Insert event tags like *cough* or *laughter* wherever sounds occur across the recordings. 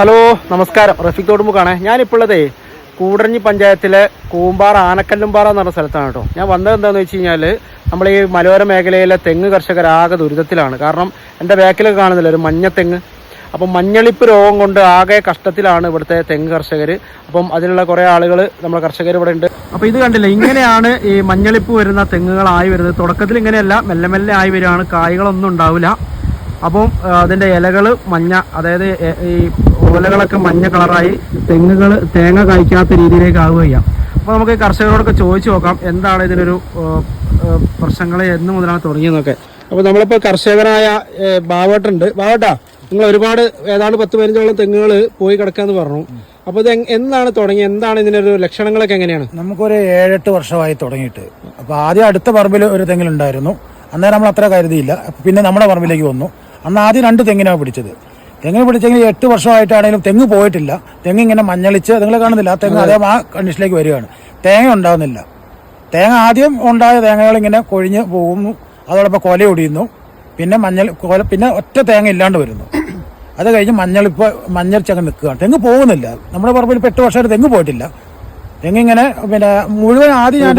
Hello നമസ്കാരം. റഫീഖ് തോടുമുക്കാണ് ഞാനിപ്പോഴതേ കൂടഞ്ഞി പഞ്ചായത്തിലെ കൂമ്പാറ ആനക്കല്ലുംപാറ എന്ന് പറഞ്ഞ സ്ഥലത്താണ് കേട്ടോ. ഞാൻ വന്നത് എന്താണെന്ന് വെച്ച് കഴിഞ്ഞാൽ നമ്മൾ ഈ മലയോര മേഖലയിലെ തെങ്ങ് കർഷകർ ആകെ ദുരിതത്തിലാണ്. കാരണം എന്റെ ബാക്കിലൊക്കെ കാണുന്നില്ല ഒരു മഞ്ഞ തെങ്ങ്? അപ്പം മഞ്ഞളിപ്പ് രോഗം കൊണ്ട് ആകെ കഷ്ടത്തിലാണ് ഇവിടുത്തെ തെങ്ങ് കർഷകർ അപ്പം അതിനുള്ള കുറേ ആളുകൾ നമ്മുടെ കർഷകർ ഇവിടെ ഉണ്ട്. അപ്പോൾ ഇത് കണ്ടില്ല ഇങ്ങനെയാണ് ഈ മഞ്ഞളിപ്പ് വരുന്ന തെങ്ങുകളായി വരുന്നത്. തുടക്കത്തിൽ ഇങ്ങനെയല്ല മെല്ലെ മെല്ലെ ആയി വരികയാണ്. കായ്കളൊന്നും ഉണ്ടാവില്ല. അപ്പം അതിന്റെ ഇലകൾ മഞ്ഞ അതായത് ഈ ഓലകളൊക്കെ മഞ്ഞ കളറായി തെങ്ങുകൾ തേങ്ങ കായ്ക്കാത്ത രീതിയിലേക്ക് ആവുകയാണ്. അപ്പോൾ നമുക്ക് കർഷകരോടൊക്കെ ചോദിച്ചു നോക്കാം എന്താണ് ഇതിനൊരു പ്രശ്നങ്ങൾ എന്ന് മുതലാണ് തുടങ്ങിയതൊക്കെ. അപ്പോൾ നമ്മളിപ്പോൾ കർഷകനായ ബാവട്ടുണ്ട് ബാവട്ടാ നിങ്ങൾ ഒരുപാട് ഏതാണ്ട് പത്ത് പതിനഞ്ചോളം തെങ്ങുകൾ പോയി കിടക്കാന്ന് പറഞ്ഞു. അപ്പോൾ ഇത് എന്താണ് തുടങ്ങി എന്താണ് ഒരു ലക്ഷണങ്ങളൊക്കെ എങ്ങനെയാണ്? നമുക്കൊരു ഏഴെട്ട് വർഷമായി തുടങ്ങിയിട്ട്. അപ്പോൾ ആദ്യം അടുത്ത പറമ്പിൽ ഒരു തെങ്ങിലുണ്ടായിരുന്നു. അന്നേരം നമ്മൾ അത്ര കരുതിയില്ല പിന്നെ നമ്മുടെ പറമ്പിലേക്ക് വന്നു. അന്ന് ആദ്യം രണ്ട് തെങ്ങിനാണ് പിടിച്ചത്. തെങ്ങിന് പിടിച്ചെങ്കിൽ എട്ട് വർഷമായിട്ടാണെങ്കിലും തെങ്ങ് പോയിട്ടില്ല. തെങ്ങ് ഇങ്ങനെ മഞ്ഞളിച്ച് നിങ്ങൾ കാണുന്നില്ല. ആ തെങ്ങ് അതേ. ആ കണ്ടീഷനിലേക്ക് വരികയാണ്. തേങ്ങ ഉണ്ടാകുന്നില്ല തേങ്ങ ആദ്യം ഉണ്ടായ തേങ്ങകൾ ഇങ്ങനെ കൊഴിഞ്ഞ് പോകുന്നു അതോടൊപ്പം കൊല ഒടിയുന്നു. പിന്നെ മഞ്ഞൾ കൊല പിന്നെ ഒറ്റ തേങ്ങ ഇല്ലാണ്ട് വരുന്നു. അത് കഴിഞ്ഞ് മഞ്ഞളിപ്പ് മഞ്ഞൾ ചങ്ങ് നിൽക്കുകയാണ്. തെങ്ങ് പോകുന്നില്ല. നമ്മുടെ പറമ്പിൽ ഇപ്പോൾ എട്ട് വർഷമായിട്ട് തെങ്ങ് പോയിട്ടില്ല. തെങ്ങിങ്ങനെ പിന്നെ മുഴുവൻ ആദ്യം ഞാൻ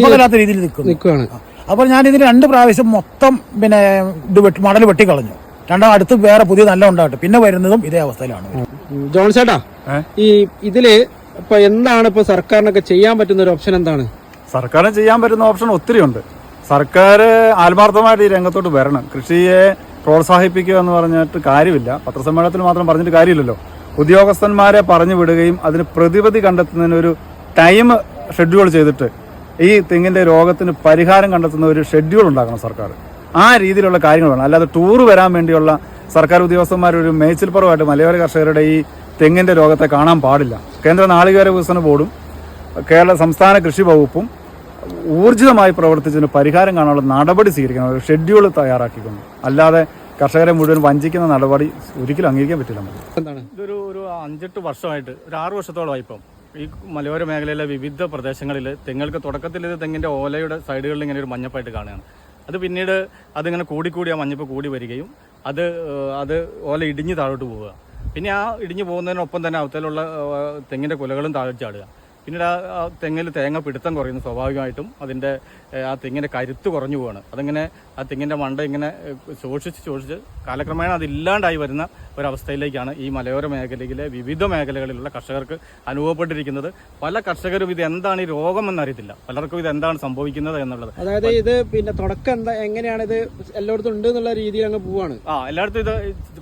ഉപകാരമില്ലാത്ത രീതിയിൽ നിൽക്കുന്നു. അപ്പോൾ ഞാൻ ഇതിന് രണ്ട് പ്രാവശ്യം മൊത്തം പിന്നെ ഇത് വെട്ടി മടൽ വെട്ടിക്കളഞ്ഞു. രണ്ടാം അടുത്ത് വേറെ പുതിയ നല്ല ഉണ്ടാകട്ടെ പിന്നെ വരുന്നതും ഇതേ അവസ്ഥയിലാണ് ജോൺ ചേട്ടാ ഈ ഇതിൽ ഇപ്പൊ എന്താണ് ഇപ്പൊ സർക്കാരിനൊക്കെ ചെയ്യാൻ പറ്റുന്ന ഒരു ഓപ്ഷൻ എന്താണ്? സർക്കാരിന് ചെയ്യാൻ പറ്റുന്ന ഓപ്ഷൻ ഒത്തിരി ഉണ്ട്. സർക്കാർ ആത്മാർത്ഥമായിട്ട് ഈ രംഗത്തോട്ട് വരണം. കൃഷിയെ പ്രോത്സാഹിപ്പിക്കുക എന്ന് പറഞ്ഞിട്ട് കാര്യമില്ല. പത്രസമ്മേളനത്തിൽ മാത്രം പറഞ്ഞിട്ട് കാര്യമില്ലല്ലോ. ഉദ്യോഗസ്ഥന്മാരെ പറഞ്ഞു വിടുകയും അതിന് പ്രതിവിധി കണ്ടെത്തുന്നതിന് ഒരു ടൈം ഷെഡ്യൂൾ ചെയ്തിട്ട് ഈ തെങ്ങിന്റെ രോഗത്തിന് പരിഹാരം കണ്ടെത്തുന്ന ഒരു ഷെഡ്യൂൾ ഉണ്ടാക്കണം സർക്കാർ. ആ രീതിയിലുള്ള കാര്യങ്ങൾ വേണം. അല്ലാതെ ടൂർ വരാൻ വേണ്ടിയുള്ള സർക്കാർ ഉദ്യോഗസ്ഥന്മാർ ഒരു മേച്ചിൽപ്പുറമായിട്ട് മലയോര കർഷകരുടെ ഈ തെങ്ങിന്റെ രോഗത്തെ കാണാൻ പാടില്ല. കേന്ദ്ര നാളികേര വികസന ബോർഡും കേരള സംസ്ഥാന കൃഷി വകുപ്പും ഊർജിതമായി പ്രവർത്തിച്ചതിന് പരിഹാരം കാണാനുള്ള നടപടി സ്വീകരിക്കണം. ഒരു ഷെഡ്യൂൾ തയ്യാറാക്കിക്കൊണ്ട്. അല്ലാതെ കർഷകരെ മുഴുവൻ വഞ്ചിക്കുന്ന നടപടി ഒരിക്കലും അംഗീകരിക്കാൻ പറ്റില്ല നമുക്ക്. എന്താണ്? ഇതൊരു ഒരു അഞ്ചെട്ട് വർഷമായിട്ട് ഒരു ആറ് വർഷത്തോളമായി ഇപ്പം. ഈ മലയോര മേഖലയിലെ വിവിധ പ്രദേശങ്ങളിൽ തെങ്ങൾക്ക് തുടക്കത്തിൽ ഇത് തെങ്ങിന്റെ ഓലയുടെ സൈഡുകളിൽ ഇങ്ങനെ ഒരു മഞ്ഞപ്പായിട്ട് കാണുകയാണ്. അത് പിന്നീട് അതിങ്ങനെ കൂടിക്കൂടി ആ മഞ്ഞപ്പ് കൂടി വരികയും അത് അത് ഓല ഇടിഞ്ഞ് താഴോട്ട് പോവുക. പിന്നെ ആ ഇടിഞ്ഞ് പോകുന്നതിനൊപ്പം തന്നെ അവത്തേലുള്ള തെങ്ങിന്റെ കുലകളും താഴെ ചാടുക. പിന്നീട് ആ തെങ്ങിൽ തേങ്ങ പിടുത്തം കുറയുന്നു സ്വാഭാവികമായിട്ടും. അതിന്റെ ആ തെങ്ങിന്റെ കരുത്ത് കുറഞ്ഞു പോവാണ്. അതിങ്ങനെ ആ തെങ്ങിന്റെ മണ്ട ഇങ്ങനെ ശോഷിച്ച് ശോഷിച്ച് കാലക്രമേണ അതില്ലാണ്ടായി വരുന്ന ഒരവസ്ഥയിലേക്കാണ് ഈ മലയോര മേഖലയിലെ വിവിധ മേഖലകളിലുള്ള കർഷകർക്ക് അനുഭവപ്പെട്ടിരിക്കുന്നത്. പല കർഷകരും ഇത് എന്താണ് ഈ രോഗം എന്നറിയത്തില്ല പലർക്കും ഇത് എന്താണ് സംഭവിക്കുന്നത് എന്നുള്ളത്. അതായത് ഇത് പിന്നെ തുടക്കം എന്താ എങ്ങനെയാണ് ഇത് എല്ലായിടത്തും ഉണ്ട് എന്നുള്ള രീതിയിൽ അങ്ങ് പോവാണ്. ആ എല്ലായിടത്തും ഇത്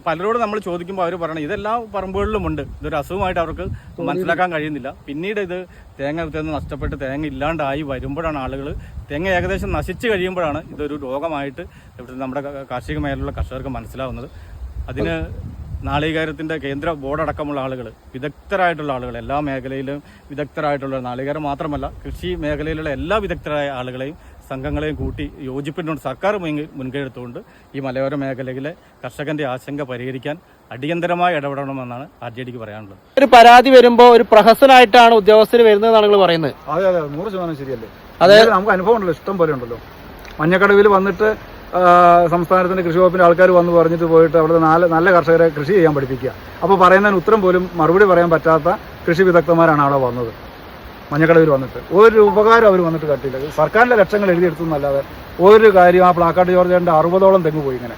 പലരോടും നമ്മൾ ചോദിക്കുമ്പോൾ അവർ പറയണം ഇതെല്ലാ പറമ്പുകളിലും ഉണ്ട്. ഇതൊരു അസുഖമായിട്ട് അവർക്ക് മനസ്സിലാക്കാൻ കഴിയുന്നില്ല. പിന്നീട് ഇത് തേങ്ങ തേങ്ങ നഷ്ടപ്പെട്ട് തേങ്ങ ഇല്ലാണ്ടായി വരുമ്പോഴാണ് ആളുകൾ തേങ്ങ ഏകദേശം നശിച്ചു കഴിയുമ്പോഴാണ് ഇതൊരു രോഗമായിട്ട് ഇവിടുത്തെ നമ്മുടെ കാർഷിക മേഖലയിലുള്ള കർഷകർക്ക് മനസ്സിലാവുന്നത്. അതിന് നാളികേരത്തിന്റെ കേന്ദ്ര ബോർഡടക്കമുള്ള ആളുകൾ വിദഗ്ധരായിട്ടുള്ള ആളുകൾ എല്ലാ മേഖലയിലും വിദഗ്ധരായിട്ടുള്ള നാളികേരം മാത്രമല്ല കൃഷി മേഖലയിലുള്ള എല്ലാ വിദഗ്ധരായ ആളുകളെയും സംഘങ്ങളെയും കൂട്ടി യോജിപ്പിച്ചുകൊണ്ട് സർക്കാർ മുൻകൈ മുൻകൈ എടുത്തുകൊണ്ട് ഈ മലയോര മേഖലയിലെ കർഷകന്റെ ആശങ്ക പരിഹരിക്കാൻ അടിയന്തരമായി ഇടപെടണമെന്നാണ് ആർ ജെ ഡിക്ക് പറയാനുള്ളത്. ഒരു പരാതി വരുമ്പോ ഒരു പ്രഹസനായിട്ടാണ് ഉദ്യോഗസ്ഥർ വരുന്നതെന്നാണ് നിങ്ങൾ പറയുന്നത്? അതെ അതെ നൂറ് ശതമാനം ശരിയല്ലേ? അതെ. നമുക്ക് അനുഭവം ഉണ്ടല്ലോ ഇഷ്ടം പോലെ ഉണ്ടല്ലോ. മഞ്ഞക്കടവിൽ വന്നിട്ട് സംസ്ഥാനത്തിന്റെ കൃഷി വകുപ്പിന്റെ ആൾക്കാർ വന്ന് പറഞ്ഞിട്ട് പോയിട്ട് അവിടെ നാല് നല്ല കർഷകരെ കൃഷി ചെയ്യാൻ പഠിപ്പിക്കുക. അപ്പോൾ പറയുന്നതിന് ഉത്തരം പോലും മറുപടി പറയാൻ പറ്റാത്ത കൃഷി വിദഗ്ധന്മാരാണ് അവിടെ വന്നത്. മഞ്ഞക്കടവിൽ വന്നിട്ട്. ഒരു ഉപകാരം അവർ വന്നിട്ട് കട്ടിയില്ല സർക്കാരിന്റെ ലക്ഷങ്ങൾ എഴുതിയെടുത്തെന്നല്ലാതെ ഒരു കാര്യം ആ പ്ലാക്കാട്ട് ജോർജേന്റെ അറുപതോളം തെങ്ങ് പോയി ഇങ്ങനെ.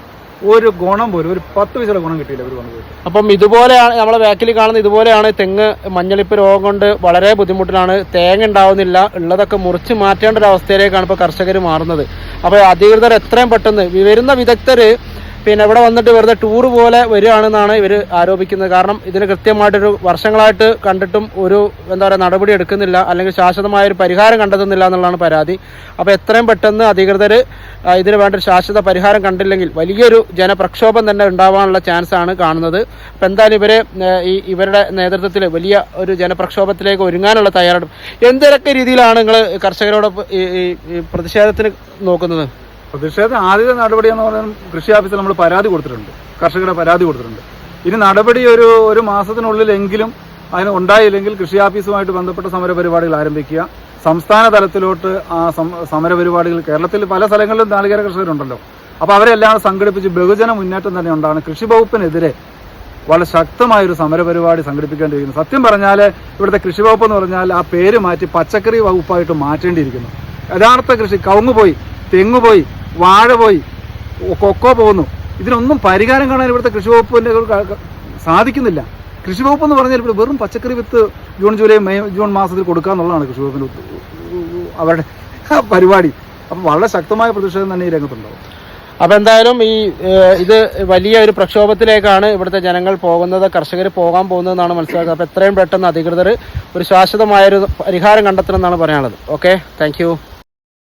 ഒരു ഗുണം പോലും ഒരു പത്ത് പൈസയുടെ ഗുണം കിട്ടിയില്ല അവർ വന്നു പോയിട്ട്. അപ്പം ഇതുപോലെയാണ് നമ്മളെ ബാക്കിൽ കാണുന്ന ഇതുപോലെയാണ് തെങ്ങ് മഞ്ഞളിപ്പ് രോഗം കൊണ്ട് വളരെ ബുദ്ധിമുട്ടിലാണ്. തേങ്ങ ഉണ്ടാവുന്നില്ല. ഉള്ളതൊക്കെ മുറിച്ച് മാറ്റേണ്ട ഒരു അവസ്ഥയിലേക്കാണ് ഇപ്പോൾ കർഷകർ മാറുന്നത്. അപ്പോൾ അധികൃതർ എത്രയും പെട്ടെന്ന് വരുന്ന വിദഗ്ധർ പിന്നെ ഇവിടെ വന്നിട്ട് വെറുതെ ടൂർ പോലെ വരികയാണെന്നാണ് ഇവർ ആരോപിക്കുന്നത്. കാരണം ഇതിന് കൃത്യമായിട്ടൊരു വർഷങ്ങളായിട്ട് കണ്ടിട്ടും ഒരു എന്താ പറയുക നടപടി എടുക്കുന്നില്ല അല്ലെങ്കിൽ ശാശ്വതമായ ഒരു പരിഹാരം കണ്ടെത്തുന്നില്ല എന്നുള്ളതാണ് പരാതി. അപ്പോൾ എത്രയും പെട്ടെന്ന് അധികൃതർ ഇതിന് വേണ്ട ശാശ്വത പരിഹാരം കണ്ടില്ലെങ്കിൽ വലിയൊരു ജനപ്രക്ഷോഭം തന്നെ ഉണ്ടാവാനുള്ള ചാൻസ് ആണ് കാണുന്നത്. അപ്പോൾ എന്തായാലും ഇവരെ ഈ ഇവരുടെ നേതൃത്വത്തിൽ വലിയ ഒരു ജനപ്രക്ഷോഭത്തിലേക്ക് ഒരുങ്ങാനുള്ള തയ്യാറെടുപ്പ്. എന്തൊക്കെ രീതിയിലാണ് നിങ്ങൾ കർഷകരോട് ഈ പ്രതിഷേധത്തിന് നോക്കുന്നത്? പ്രതിഷേധം ആദ്യത്തെ നടപടി എന്ന് കൃഷി ഓഫീസിൽ നമ്മൾ പരാതി കൊടുത്തിട്ടുണ്ട്. കർഷകരെ പരാതി കൊടുത്തിട്ടുണ്ട്. ഇനി നടപടി ഒരു ഒരു മാസത്തിനുള്ളിലെങ്കിലും അതിന് ഉണ്ടായില്ലെങ്കിൽ കൃഷി ഓഫീസുമായിട്ട് ബന്ധപ്പെട്ട സമരപരിപാടികൾ ആരംഭിക്കുക. സംസ്ഥാന തലത്തിലോട്ട് ആ സമരപരിപാടികൾ പരിപാടികൾ കേരളത്തിൽ പല സ്ഥലങ്ങളിലും നാളികേര കർഷകരുണ്ടല്ലോ. അപ്പോൾ അവരെല്ലാം സംഘടിപ്പിച്ച് ബഹുജന മുന്നേറ്റം തന്നെ ഉണ്ടാണ് കൃഷി വകുപ്പിനെതിരെ വളരെ ശക്തമായ ഒരു സമരപരിപാടി സംഘടിപ്പിക്കേണ്ടിയിരിക്കുന്നു. സത്യം പറഞ്ഞാൽ ഇവിടുത്തെ കൃഷി വകുപ്പ് എന്ന് പറഞ്ഞാൽ ആ പേര് മാറ്റി പച്ചക്കറി വകുപ്പായിട്ട് മാറ്റേണ്ടിയിരിക്കുന്നു. യഥാർത്ഥ കൃഷി കവുങ്ങ് പോയി തെങ്ങ് പോയി വാഴ പോയി കൊക്കോ പോകുന്നു. ഇതിനൊന്നും പരിഹാരം കാണാൻ ഇവിടുത്തെ കൃഷി വകുപ്പിന്റെ സാധിക്കുന്നില്ല. കൃഷി വകുപ്പ് എന്ന് പറഞ്ഞാൽ ഇവിടെ വെറും പച്ചക്കറി വിത്ത് ജൂൺ ജൂലൈ മെയ് ജൂൺ മാസത്തിൽ കൊടുക്കുക എന്നുള്ളതാണ് കൃഷി വകുപ്പിന്റെ അവരുടെ *laughs* പരിപാടി. അപ്പം വളരെ ശക്തമായ പ്രതിഷേധം തന്നെ ഈ രംഗത്തുണ്ടാവും. അപ്പം എന്തായാലും ഈ ഇത് വലിയ ഒരു പ്രക്ഷോഭത്തിലേക്കാണ് ഇവിടുത്തെ ജനങ്ങൾ പോകുന്നത് കർഷകർ പോകാൻ പോകുന്നതെന്നാണ് മനസ്സിലാക്കുന്നത്. അപ്പോൾ എത്രയും പെട്ടെന്ന് അധികൃതർ ഒരു ശാശ്വതമായൊരു പരിഹാരം കണ്ടെത്തണമെന്നാണ് പറയാനുള്ളത്. ഓക്കെ? താങ്ക്